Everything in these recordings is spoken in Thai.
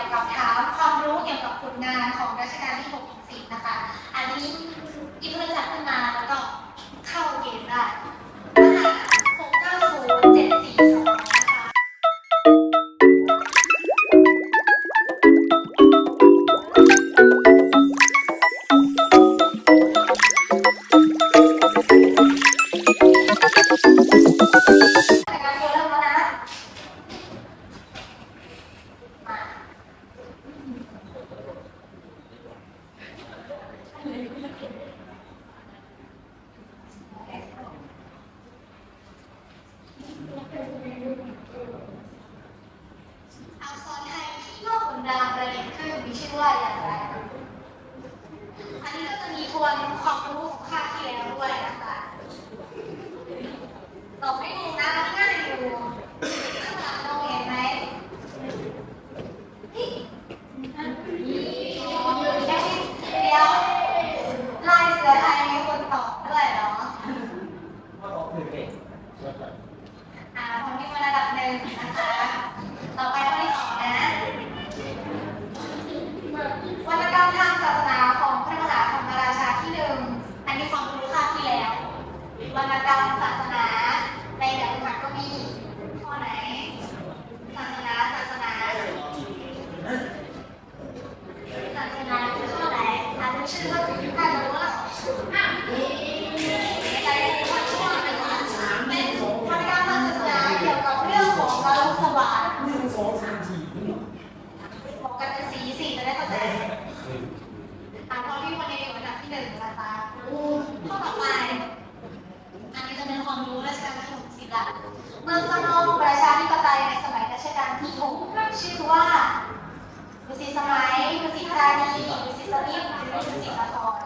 กี่ยวกับถามความรู้เกี่ยวกับผลงานของรัชกาลที่6ถึง10นะคะ อันนี้อิทธิพลจากขึ้นมา มยุรัชกาลที่6สิบละเมืองจำลองประชาธิปไตยในสมัยรัชกาลที่หกชื่อว่าดุสิตสมัยดุสิตธานีดุสิตสลิปดุสิตนคร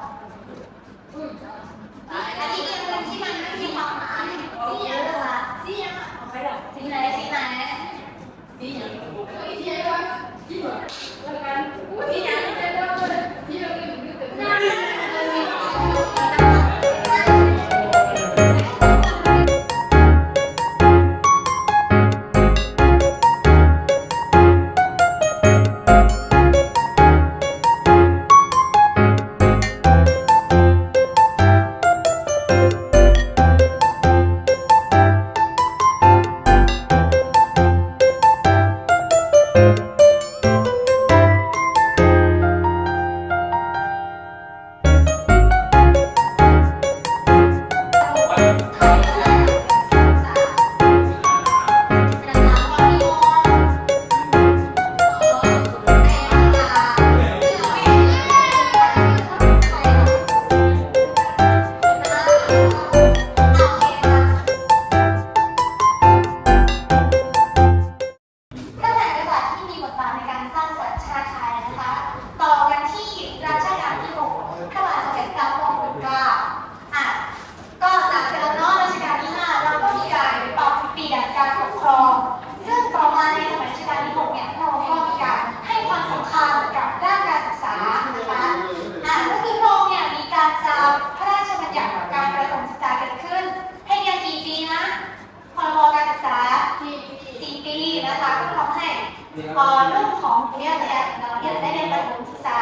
องของเนี่ยแต่เราเนี่ยได้ในการศึกษา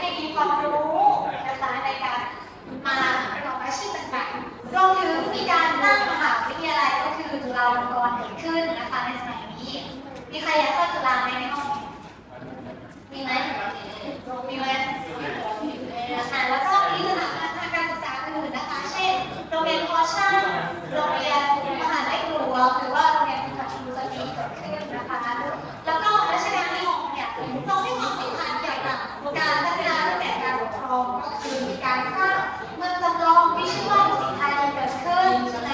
ได้มีความรู้นะคะในการมาประกอบอาชีพต่างๆรวมถึงมีการตั้งมหาวิทยาลัยก็คือจุฬาลงกรณ์เกิดขึ้นนะคะในสมัยนี้ มีใครอยากเข้าจุฬาไหมในห้องมีไหม คือการสร้างเมืองจำลองวิชวลาดุสิตธานีเกิดขึ้นใช่ไหม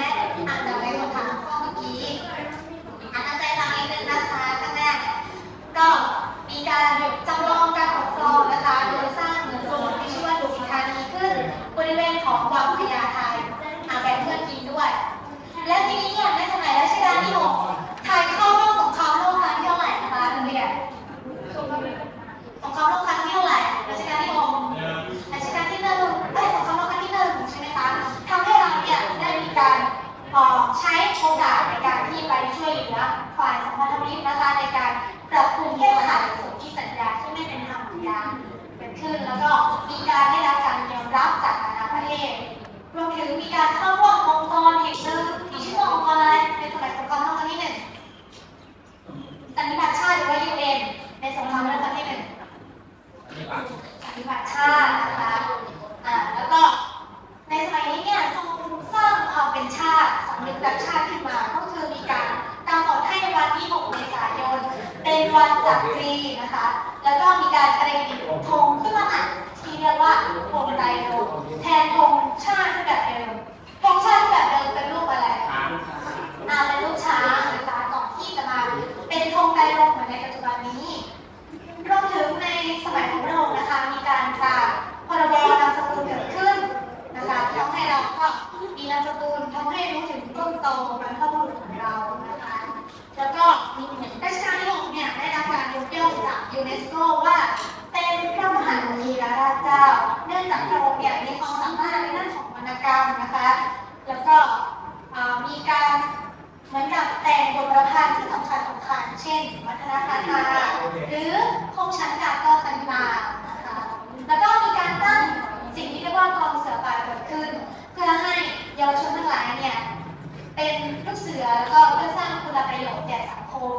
อาจจะไม่หมทางข้อเมื่อกี้อาจจะใจเราเองนึงนะคะข้างแรกก็มีการจำลองการปกครองนะคะโดยสร้างเมืองจำลองที่ชวลาดุสิตธานีขึ้น บริเวณของวังพญาไทอาจจะเพื่อกินด้วย และที ในการปรับปรุงแก้ไขสนที่สัญญาที่ไม่เป็นธรรมองยาเกิดขึ้น แล้วก็มีการได้รับการยอมรับจากนานาประเทศรวมถึงมีการเข้าร่วมองค์กรแห่งหนึ่งที่ชื่อว่าองค์กรอะไรในสมัยสงครามโลกครั้งที่หนึ่งสันนิบาตชาติหรือว่ายูเอ็นในสงครามโลกครั้งที่หนึ่งสันนิบาตชาตินะคะอ่าแล้วก็ในสมัยนี้เนี่ยทรงสร้างความเป็นชาติสำนึกรักชาติขึ้นมา ก็คือมีการกำหนดให้วันที่6 วันจักรีนะคะ แล้วก็มีการประดิษฐ์ธงขึ้นมาใหม่ที่เรียกว่าธงไตรรงแทนธงชาติแบบเดิม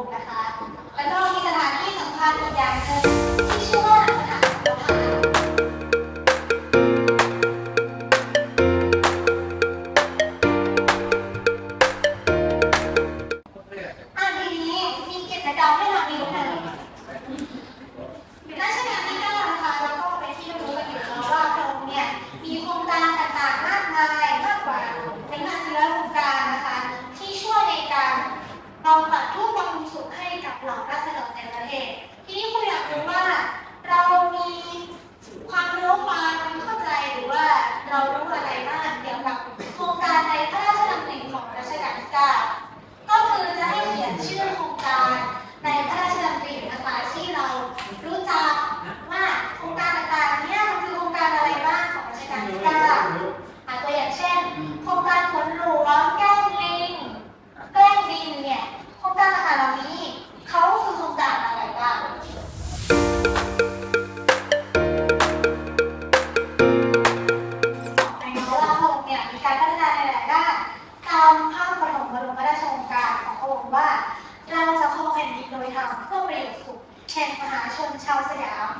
มนะคะ และนอก็มีสถานที่สำคัญอีกอย่างหนึ่งาพื่อประโยชน์สุขแห่งมหาชนชาวสยาม